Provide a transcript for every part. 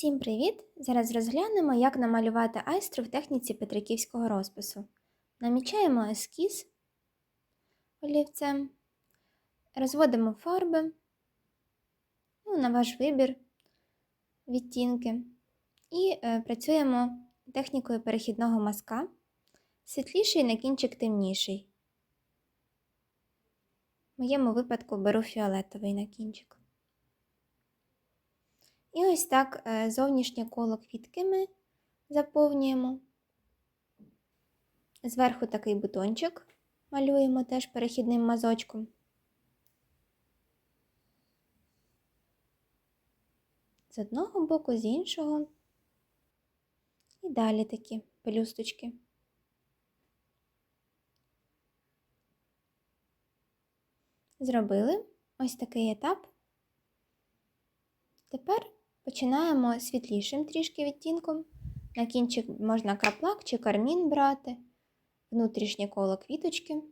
Всім привіт! Зараз розглянемо, як намалювати айстру в техніці петриківського розпису. Намічаємо ескіз олівцем, розводимо фарби, ну, на ваш вибір, відтінки, і е, працюємо технікою перехідного мазка, світліший на кінчик темніший. В моєму випадку беру фіолетовий на кінчик. І ось так е, зовнішнє коло квітки ми заповнюємо. Зверху такий бутончик малюємо теж перехідним мазочком. З одного боку, з іншого. І далі такі пелюсточки. Зробили ось такий етап. Тепер починаємо світлішим трішки відтінком. На кінчик можна краплак чи кармін брати, внутрішнє коло квіточки.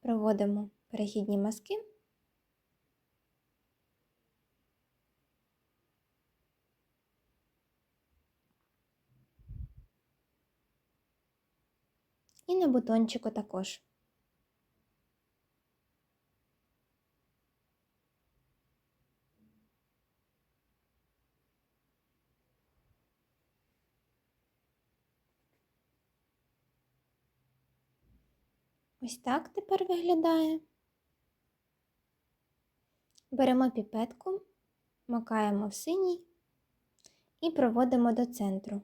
Проводимо перехідні мазки. І на бутончику також. Ось так тепер виглядає. Беремо піпетку, макаємо в синій і проводимо до центру.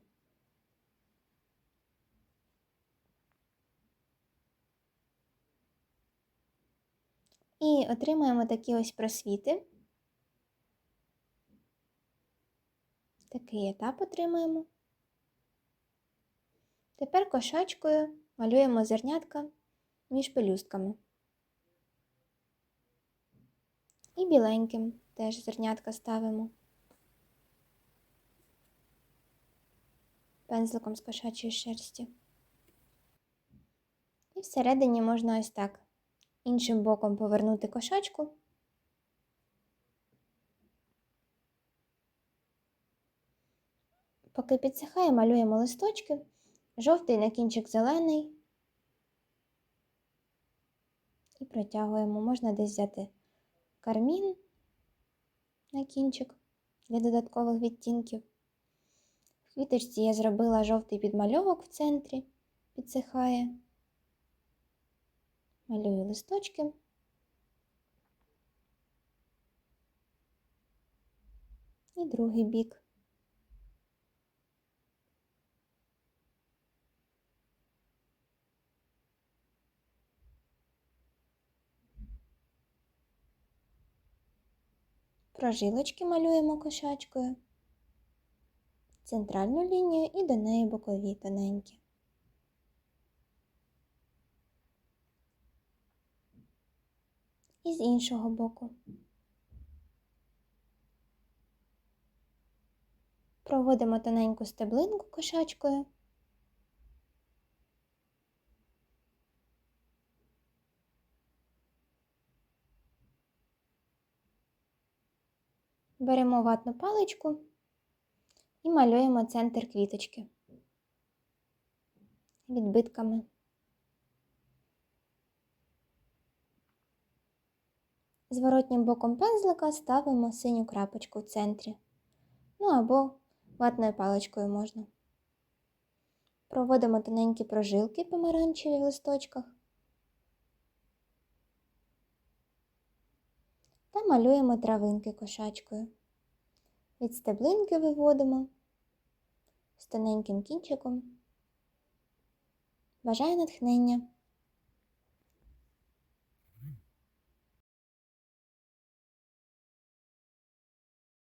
І отримаємо такі ось просвіти. Такий етап отримаємо. Тепер кошачкою малюємо зернятка між пелюстками. І біленьким теж зернятка ставимо. Пензликом з кошачої шерсті. І всередині можна ось так іншим боком повернути кошачку. Поки підсихає, малюємо листочки, жовтий на кінчик зелений. І протягуємо. Можна десь взяти кармін на кінчик для додаткових відтінків. В квіточці я зробила жовтий підмальовок в центрі, підсихає. Малюю листочки. І другий бік. Прожилочки малюємо кошачкою, центральну лінію і до неї бокові тоненькі. І з іншого боку. Проводимо тоненьку стеблинку кошачкою. Беремо ватну паличку і малюємо центр квіточки відбитками. Зворотнім боком пензлика ставимо синю крапочку в центрі. Ну або ватною паличкою можна. Проводимо тоненькі прожилки помаранчеві в листочках малюємо травинки кошачкою. Від стеблинки виводимо з тоненьким кінчиком. Бажаю натхнення!